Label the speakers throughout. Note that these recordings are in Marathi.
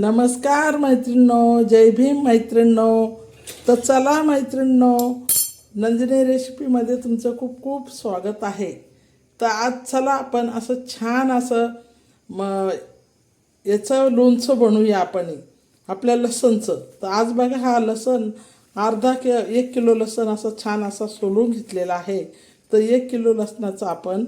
Speaker 1: नमस्कार मैत्रिणींनो जय भीम मैत्रिणींनो. तर चला मैत्रिणींनो नंदिनी रेसिपीमध्ये तुमचं खूप खूप स्वागत आहे. तर आज चला आपण असं छान असं म याचं लोणचं बनवूया आपण. आपल्या लसणचं. तर आज बघा हा लसण अर्धा कि एक किलो लसण असं छान असा सोलून घेतलेला आहे. तर एक किलो लसणाचं आपण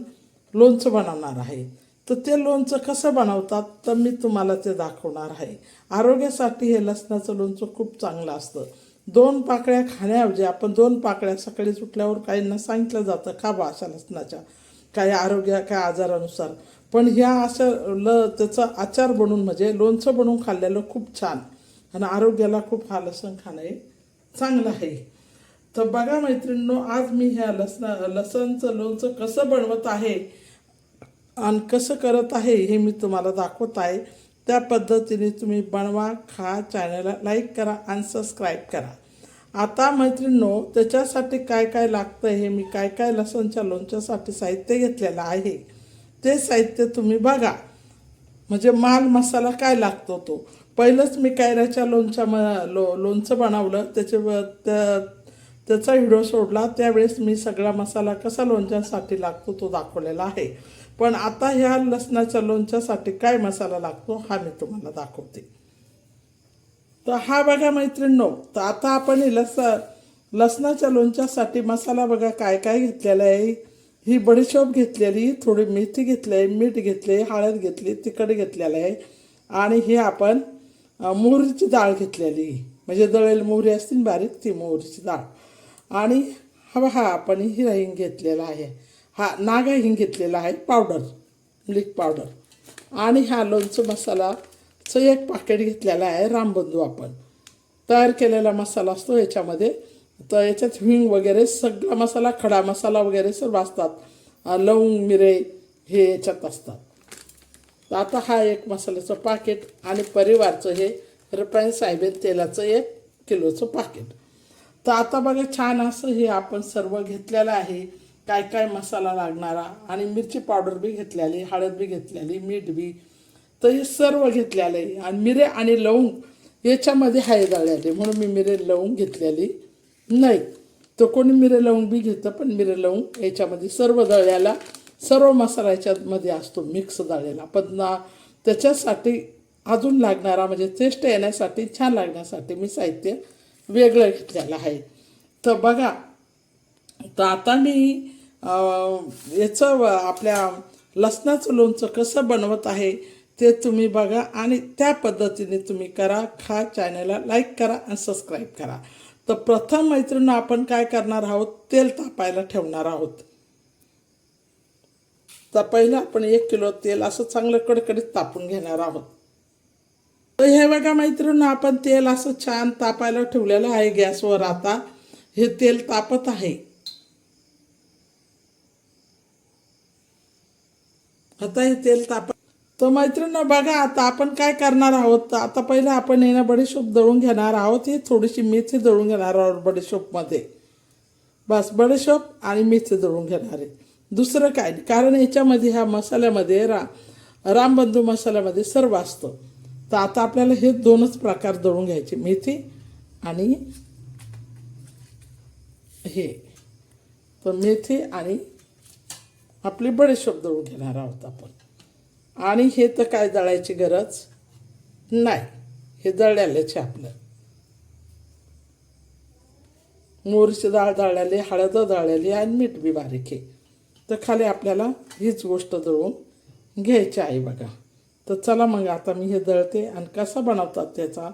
Speaker 1: लोणचं बनवणार आहे. तर ते लोणचं कसं बनवतात तर मी तुम्हाला ते दाखवणार आहे. आरोग्यासाठी हे लसणाचं लोणचं खूप चांगलं असतं. दोन पाकळ्या खाण्याऐवजी आपण दोन पाकळ्या सकाळी सुटल्यावर काहींना सांगितलं जातं खा बा अशा लसणाच्या. काही आरोग्य काय आजारानुसार. पण ह्या असं ल त्याचा आचार बनवून म्हणजे लोणचं बनवून खाल्लेलं खूप छान. आणि आरोग्याला खूप हा लसण खाणं हे चांगलं आहे. तर बघा मैत्रिणींनो आज मी ह्या लसणा लसणचं लोणचं कसं बनवत आहे आणि कसं करत आहे हे मी तुम्हाला दाखवत आहे. त्या पद्धतीने तुम्ही बनवा खा चॅनलला लाईक करा आणि सबस्क्राईब करा. आता मैत्रिणीनो त्याच्यासाठी काय काय लागतं हे मी काय काय लसणच्या लोणच्यासाठी साहित्य घेतलेलं आहे. ते साहित्य तुम्ही बघा. म्हणजे माल मसाला काय लागतो तो? पहिलंच मी कैऱ्याच्या लोणच्या म लो लोणचं बनवलं. त्याचे त्या- त्याचा व्हिडिओ सोडला त्यावेळेस मी सगळा मसाला कसा लोणच्यासाठी लागतो तो दाखवलेला आहे. पण आता ह्या लसणाच्या लोणच्यासाठी काय मसाला लागतो हा मी तुम्हाला दाखवते. तर हा बघा मैत्रिणींनो तर आता आपण हे लस लसणाच्या लोणच्यासाठी मसाला बघा काय काय घेतलेला आहे. ही बडीशोप घेतलेली थोडी मेथी घेतली आहे मीठ घेतले हळद घेतली तिखट घेतलेलं आहे. आणि हे आपण मोहरीची डाळ घेतलेली. म्हणजे दळेल मोहरी असतील बारीक ती मोहरीची डाळ. आणि हवा हा आपण हिरा हिंग घेतलेला आहे. हा नागा हिंग घेतलेला आहे पावडर मिल्क पावडर आणि हा लोणचं मसालाचं एक पाकेट घेतलेला आहे रामबंधू आपण. तयार केलेला मसाला असतो याच्यामध्ये. तर याच्यात हिंग वगैरे सगळा मसाला खडा मसाला वगैरे सर्व असतात. लवंग मिरे हे याच्यात असतात. तर आता हा एक मसाल्याचं पाकिट आणि परिवारचं हे रिफाईन साहेबेन तेलाचं एक किलोचं पाकिट तर आता बघा छान असं हे आपण सर्व घेतलेलं आहे. काय काय मसाला लागणारा? आणि मिरची पावडर बी घेतलेली हळद बी घेतलेली मीठ बी. तर हे सर्व घेतलेलं. आहे आणि मिरे आणि लवंग याच्यामध्ये हाय दळलेले म्हणून मी मिरे लवंग घेतलेली नाही. तर कोणी मिरे लवंग बी घेतं पण मिरे लवंग याच्यामध्ये सर्व दळल्याला सर्व मसाला याच्यामध्ये असतो मिक्स दळलेला पण ना त्याच्यासाठी अजून लागणारा म्हणजे टेस्ट येण्यासाठी छान लागण्यासाठी मी साहित्य वेगळं घेतलेलं आहे. तर बघा तर आता मी याचं आपल्या लसणाचं लोणचं कसं बनवत आहे ते तुम्ही बघा आणि त्या पद्धतीने तुम्ही करा. खा चॅनलला लाईक करा आणि सबस्क्राईब करा. तर प्रथम मैत्रिणी आपण काय करणार आहोत? तेल तापायला ठेवणार आहोत. तर पहिलं आपण एक किलो तेल असं चांगलं कडकडीत तापून घेणार आहोत. तर हे बघा मैत्रिणी आपण तेल असं छान तापायला ठेवलेलं आहे गॅसवर आता. हे तेल तापत आहे. आता हे तेल ताप तर मैत्रिणी बघा आता आपण काय करणार आहोत? तर आता पहिलं आपण येणं बडीशोप दळून घेणार आहोत. ही थोडीशी मेथी दळून घेणार आहोत बडीशोपमध्ये. बस बडीशोप आणि मेथी दळून घेणार आहे. दुसरं काय? कारण याच्यामध्ये ह्या मसाल्यामध्ये रा रामबंधू मसाल्यामध्ये सर्व असतं. तर आता आपल्याला हे दोनच प्रकार दळून घ्यायचे. मेथी आणि हे. तर मेथी आणि आपली बडेशोप दळून घेणार आहोत आपण. आणि हे तर काय दळायची गरज नाही. हे दळल्यालेच आहे आपलं. मोहरीची डाळ दळल्याली हळद दळल्याली आणि मीठ बी बारीक आहे. तर खाली आपल्याला हीच गोष्ट दळून घ्यायची आहे बघा. तर चला मग आता मी हे दळते आणि कसा बनवतात त्याचा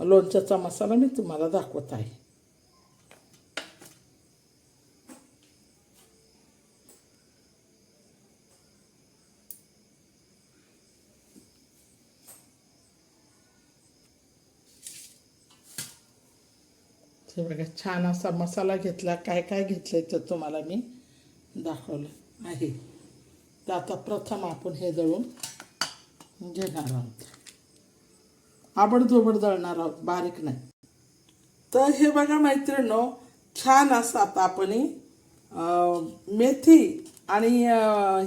Speaker 1: लोणच्याचा मसाला मी तुम्हाला दाखवत आहे. हे बघा छान असा मसाला घेतला. काय काय घेतलं तर तुम्हाला मी दाखवलं आहे. तर आता प्रथम आपण हे दळून घेणार आहोत आबडधोबड दळणार आहोत बारीक नाही. तर हे बघा मैत्रिणो छान असं आता आपण मेथी आणि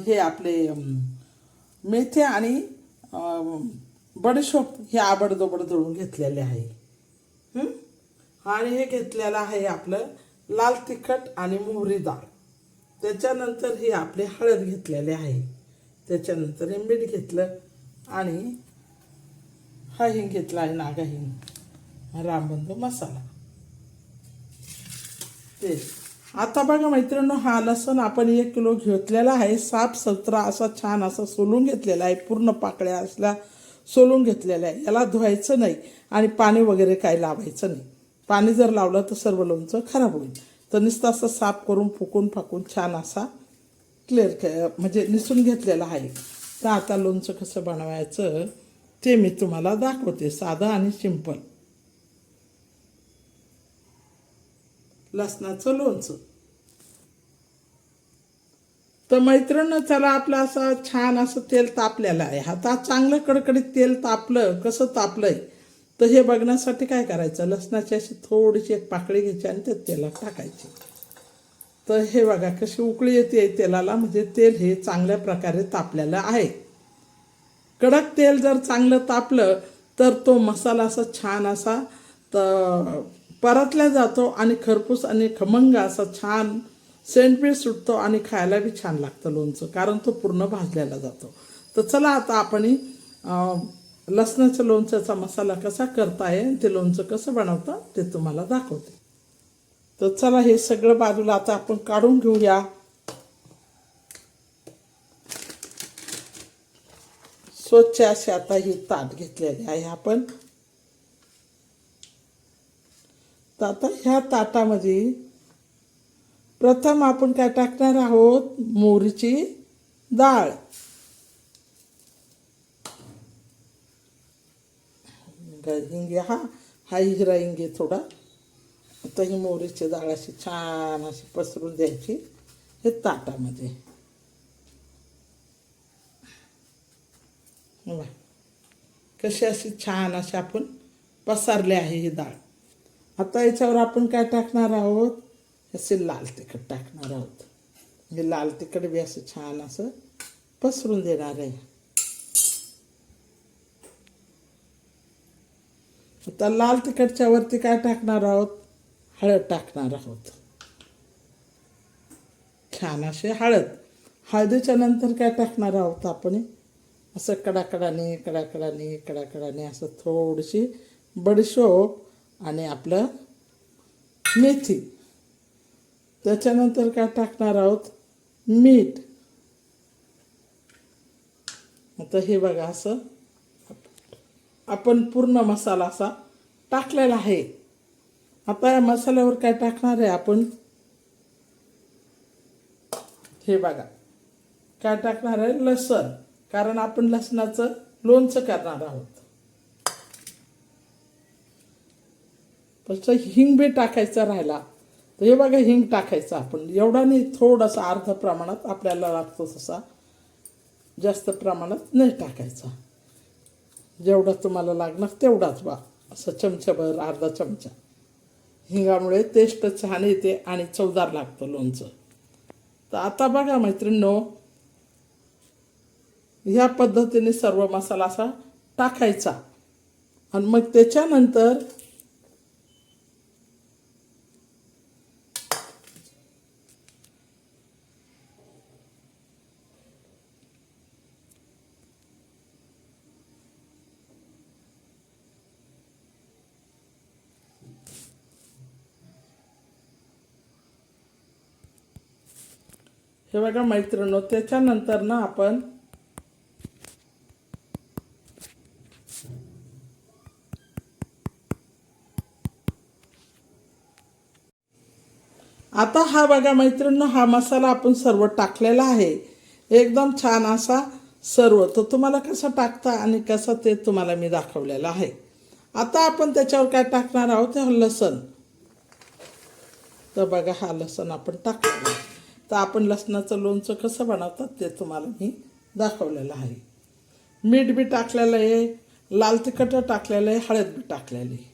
Speaker 1: हे आपले मेथी आणि बडशोप हे आबडदोबड दळून घेतलेले आहे. आणि हे घेतलेलं आहे आपलं लाल तिखट आणि मोहरी डाळ. त्याच्यानंतर हे आपले हळद घेतलेले आहे. त्याच्यानंतर हे मीठ घेतलं. आणि हा हिंग घेतला आहे नागा हिंग. रामबंधू मसाला. ते. आता बघा मैत्रिणी हा लसूण आपण एक किलो घेतलेला आहे. साफ सतरा असा छान असा सोलून घेतलेला आहे. पूर्ण पाकळ्या असल्या सोलून घेतलेल्या आहे. याला धुवायचं नाही आणि पाणी वगैरे काही लावायचं नाही. पाणी जर लावलं तर सर्व लोणचं खराब होईल. तर नुसतं असं साफ करून फुकून फाकून छान असा क्लिअर म्हणजे निसून घेतलेला आहे. तर आता लोणचं कसं बनवायचं ते मी तुम्हाला दाखवते साधं आणि सिंपल. लसणाचं लोणचं. तर मैत्रिणी चला आपलं असं छान असं तेल तापलेलं आहे. हातात चांगलं कडकडीत तेल तापलं कसं तापलंय तर हे बघण्यासाठी काय करायचं? लसणाची अशी थोडीशी एक पाकळी घ्यायची आणि त्या तेलात टाकायची. तर हे बघा कशी उकळी येते तेलाला म्हणजे तेल हे चांगल्या प्रकारे तापलेलं आहे. कडक तेल जर चांगलं तापलं तर तो मसाला असा छान असा तर परतला जातो आणि खरपूस आणि खमंग असा छान सेंट बी सुटतो आणि खायला बी छान लागतं लोणचं कारण तो पूर्ण भाजलेला जातो. तर चला आता आपण अं, लसणाच्या लोणच्याचा मसाला कसा करता येईल ते लोणचं कसं बनवतं ते तुम्हाला दाखवते. तर चला हे सगळं बाजूला आता आपण काढून घेऊया. स्वच्छ असे आता ही ताट घेतलेली आहे आपण. तर आता ह्या ताटामध्ये प्रथम आपण काय टाकणार आहोत? मोहरीची डाळ. हिंगे हा हा हिरा हिंगे थोडा. आता ही मोहरीची डाळ अशी छान अशी पसरून द्यायची. हे ताटामध्ये. कशी अशी छान अशी आपण पसारली आहे ही डाळ. आता याच्यावर आपण काय टाकणार आहोत? असे लाल तिखट टाकणार आहोत. मी लाल तिखट बी असं छान असं पसरून देणार आहे. आता लाल तिखटच्या वरती काय टाकणार आहोत? हळद टाकणार आहोत. छान असे हळद. हळदीच्या नंतर काय टाकणार आहोत आपण? असं कडाकडाने कडाकडाने कडाकडाने असं थोडीशी बडीशोप आणि आपलं मेथी. त्याच्यानंतर काय टाकणार आहोत? मीठ. आता हे बघा असं. आपण पूर्ण मसाला असा टाकलेला आहे. आता या मसाल्यावर काय टाकणार आहे आपण? हे बघा. काय टाकणार आहे? लसण. कारण आपण लसणाचं लोणचं करणार आहोत. तसं हिंग बी टाकायचा राहिला. तर हे बघा हिंग टाकायचं आपण. एवढा नाही थोडासा अर्ध प्रमाणात आपल्याला लागतो तसा. जास्त प्रमाणात नाही टाकायचा. जेवढा तुम्हाला लागणार तेवढाच बा. असं चमच्याभर अर्धा चमचा. हिंगामुळे टेस्ट छान येते आणि चवदार लागतं लोणचं. तर आता बघा मैत्रिणींनो ह्या पद्धतीने सर्व मसाला असा टाकायचा. आणि मग त्याच्यानंतर हे बघा मैत्रिणी त्याच्यानंतर ना आपण आता हा बघा मैत्रिणी हा मसाला आपण सर्व टाकलेला आहे. एकदम छान असा सर्व. तो तुम्हाला कसा टाकता आणि कसं ते तुम्हाला मी दाखवलेलं आहे. आता आपण त्याच्यावर काय टाकणार आहोत? ते लसण. तर बघा हा लसण आपण टाकतो तर आपण लसणाचं लोणचं कसं बनवतात ते तुम्हाला मी दाखवलेलं आहे. मीठ बी टाकलेलं आहे लाल तिखट टाकलेलं आहे हळद बी टाकलेली आहे.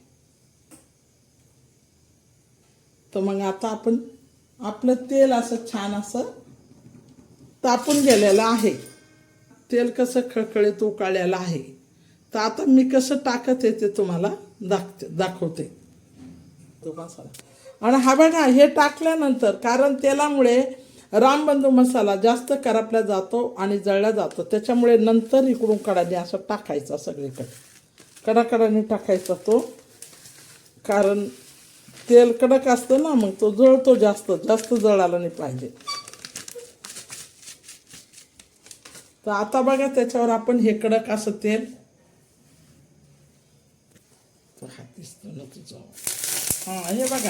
Speaker 1: तर मग आता आपण आपलं तेल असं छान असं तापून गेलेलं आहे. तेल कसं खळखळीत उकाळलेलं आहे. तर आता मी कसं टाकत येते तुम्हाला दाखते दाखवते. तो मसाला आणि हा बघा हे टाकल्यानंतर कारण तेलामुळे रामबंधू मसाला जास्त करपला जातो आणि जळला जातो. त्याच्यामुळे नंतर इकडून कडाने असं टाकायचा सगळीकडे. कडाकडाने टाकायचा तो. कारण तेल कडक असतं ना मग तो जळतो जास्त. जास्त जळाला नाही पाहिजे. तर आता बघा त्याच्यावर आपण हे कडक असं तेल. तो हां हे बघा.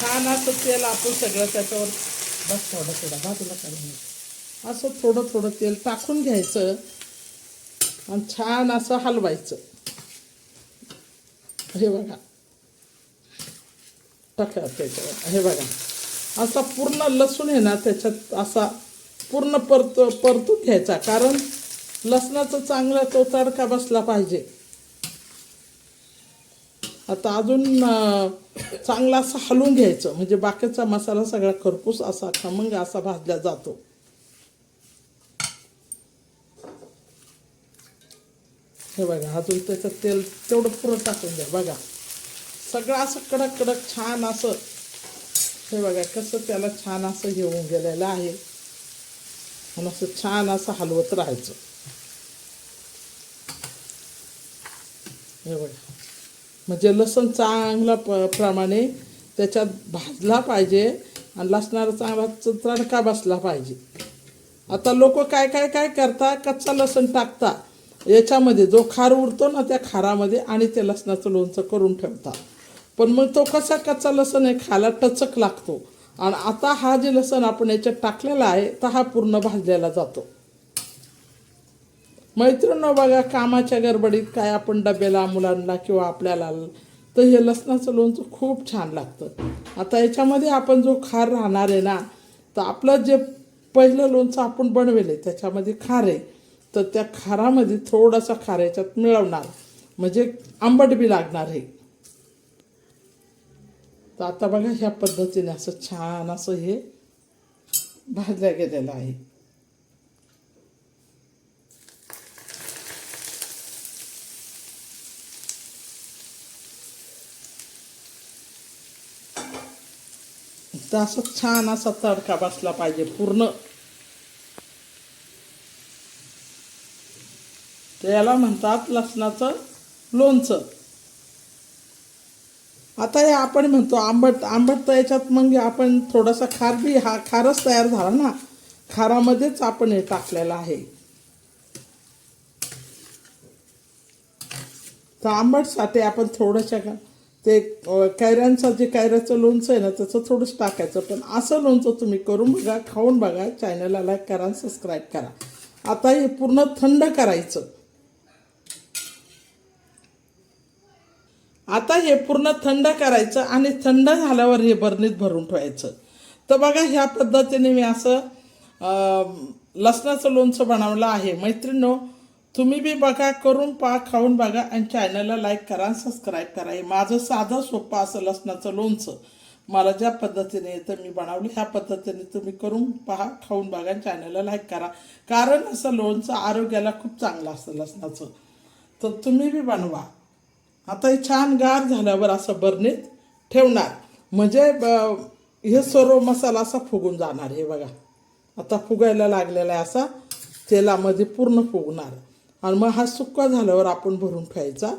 Speaker 1: छान असं तेल आपण सगळं त्याच्यावर बस थोडं थोडं बाजूला काढून असं थोडं थोडं तेल टाकून घ्यायचं आणि छान असं हलवायचं. हे बघा. टाका त्याच्यावर. हे बघा. असा पूर्ण लसूण आहे ना त्याच्यात असा पूर्ण परत परतून घ्यायचा. कारण लसणाचं चांगला तो तडका बसला पाहिजे. आता अजून चांगला असं हलवून घ्यायचं. म्हणजे बाकीचा मसाला सगळा खरपूस असा खमंग असा भाजला जातो. हे बघा अजून त्याचं तेल तेवढं पुरं टाकून द्या. बघा सगळं असं कडक कडक छान असं. हे बघा कसं त्याला छान असं घेऊन गेलेलं आहे. आणि असं छान असं हलवत राहायचं. हे बघा. म्हणजे लसण चांगला प प्रमाणे त्याच्यात भाजला पाहिजे आणि लसणारा चांगला च- तडका बसला पाहिजे. आता लोक काय काय काय करता? कच्चा लसण टाकता. याच्यामध्ये जो खार उरतो ना त्या खारामध्ये आणि ते लसणाचं लोणचं करून ठेवता. पण मग तो कसा कच्चा लसण आहे? खायला टचक लागतो. आणि आता हा जे लसण आपण याच्यात टाकलेला आहे तर हा पूर्ण भाजलेला जातो. मैत्रिणी बघा कामाच्या गडबडीत काय आपण डब्याला मुलांना किंवा आपल्याला तर हे लसणाचं लोणचं खूप छान लागतं. आता याच्यामध्ये आपण जो खार राहणार आहे ना तर आपलं जे पहिलं लोणचं आपण बनवेल आहे त्याच्यामध्ये खार आहे. तर त्या खारामध्ये थोडासा खार याच्यात मिळवणार. म्हणजे आंबट बी लागणार आहे. तर आता बघा ह्या पद्धतीने असं छान असं हे भाजल्या गेलेलं आहे. तर असं छान असा तडका बसला पाहिजे पूर्ण. याला म्हणतात लसणाचं लोणचं. आता हे आपण म्हणतो आंबट आंबट तर याच्यात मग आपण थोडासा खार बी हा खारच तयार झाला ना. खारामध्येच आपण हे टाकलेलं आहे. तर आंबटसाठी आपण थोडंसं का ते कैऱ्यांचं जे कैऱ्याचं लोणचं आहे ना त्याचं थोडंसं टाकायचं. पण असं लोणचं तुम्ही करून बघा खाऊन बघा चॅनलला लाईक करा आणि सबस्क्राईब करा. आता हे पूर्ण थंड करायचं. आता हे पूर्ण थंड करायचं आणि थंड झाल्यावर हे बरणीत भरून ठेवायचं. तर बघा ह्या पद्धतीने मी असं लसणाचं लोणचं बनवलं आहे. मैत्रिणीनो तुम्ही बी बघा करून पहा खाऊन बघा आणि चॅनलला लाईक करा आणि सबस्क्राईब करा. हे माझं साधं सोपं असं लसणाचं लोणचं. मला ज्या पद्धतीने येतं मी बनवलं. ह्या पद्धतीने तुम्ही करून पहा खाऊन बघा आणि चॅनलला लाईक करा. कारण असं लोणचं आरोग्याला खूप चांगलं असतं लसणाचं. तर तुम्ही बी बनवा. आता हे छान गार झाल्यावर असं बरणीत ठेवणार. म्हणजे ब- हे सर्व मसाला असा फुगून जाणार. हे बघा. आता फुगायला लागलेला आहे असा. तेलामध्ये पूर्ण फुगणार. आणि मग हा सुक्का झाल्यावर आपण भरून ठेवायचा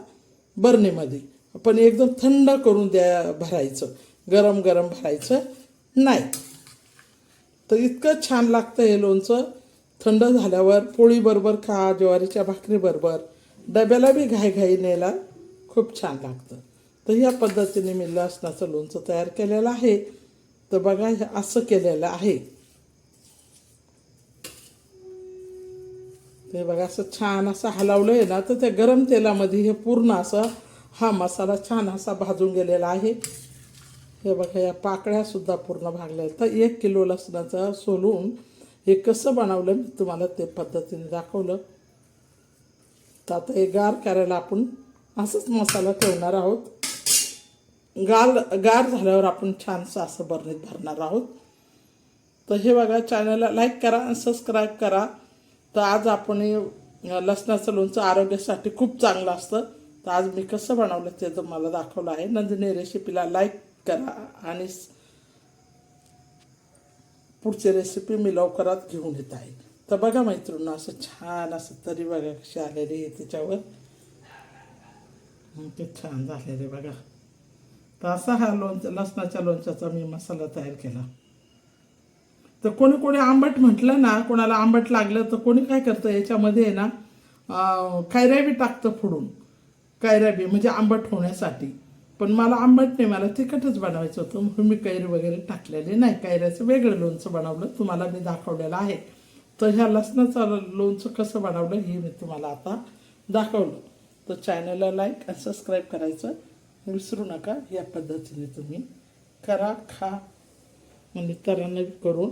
Speaker 1: बरणीमध्ये. पण एकदम थंड करून द्या भरायचं. गरम गरम भरायचं नाही. तर इतकं छान लागतं हे लोणचं. थंड झाल्यावर पोळीबरोबर खा ज्वारीच्या भाकरीबरोबर डब्याला बी घाई न्यायला खूप छान लागतं. तर ह्या पद्धतीने मी लसणाचं लोणचं तयार केलेलं आहे. तर बघा असं केलेलं आहे. ते बघा असं छान असं हलवलं आहे ना तर त्या गरम तेलामध्ये हे पूर्ण असं हा मसाला छान असा भाजून गेलेला आहे. हे बघा या पाकळ्यासुद्धा पूर्ण भागल्या आहेत. तर एक किलो लसणाचं सोलून हे कसं बनवलं मी तुम्हाला ते पद्धतीने दाखवलं. तर आता हे गार करायला आपण असंच मसाला ठेवणार आहोत. गार गार झाल्यावर आपण छानसं असं बरणीत भरणार आहोत. तर हे बघा चॅनलला लाईक करा आणि सबस्क्राईब करा. तर आज आपण लसणाचं लोणचं आरोग्यासाठी खूप चांगलं असतं. तर आज मी कसं बनवलं ते तुम्हाला दाखवलं आहे. नंदिनी रेसिपीला लाईक करा आणि पुढची रेसिपी मी लवकरात घेऊन येत आहे. तर बघा मैत्रिणी असं छान असं तरी बघा कशी आलेली आहे त्याच्यावर. ते छान झालेले बघा. तर असा हा लोणचं लसणाच्या लोणच्याचा मी मसाला तयार केला. तर कोणी कोणी आंबट म्हटलं ना कोणाला आंबट लागलं तर कोणी काय करतं याच्यामध्ये आहे ना अं, टाकतं फोडून. कैऱ्या म्हणजे आंबट होण्यासाठी. पण मला आंबट नाही मला तिखटच बनवायचं होतं म्हणून मी कैरी वगैरे टाकलेले नाही. कैऱ्याचं वेगळं लोणचं बनवलं तुम्हाला मी दाखवलेलं आहे. तर ह्या लसणाचं लोणचं कसं बनवलं हे मी तुम्हाला आता दाखवलं. तर चॅनलला लाईक आणि सबस्क्राईब करायचं. विसरू नका या पद्धतीने तुम्ही करा खा. मग निताऱ्यांना करून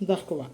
Speaker 1: दाखवा.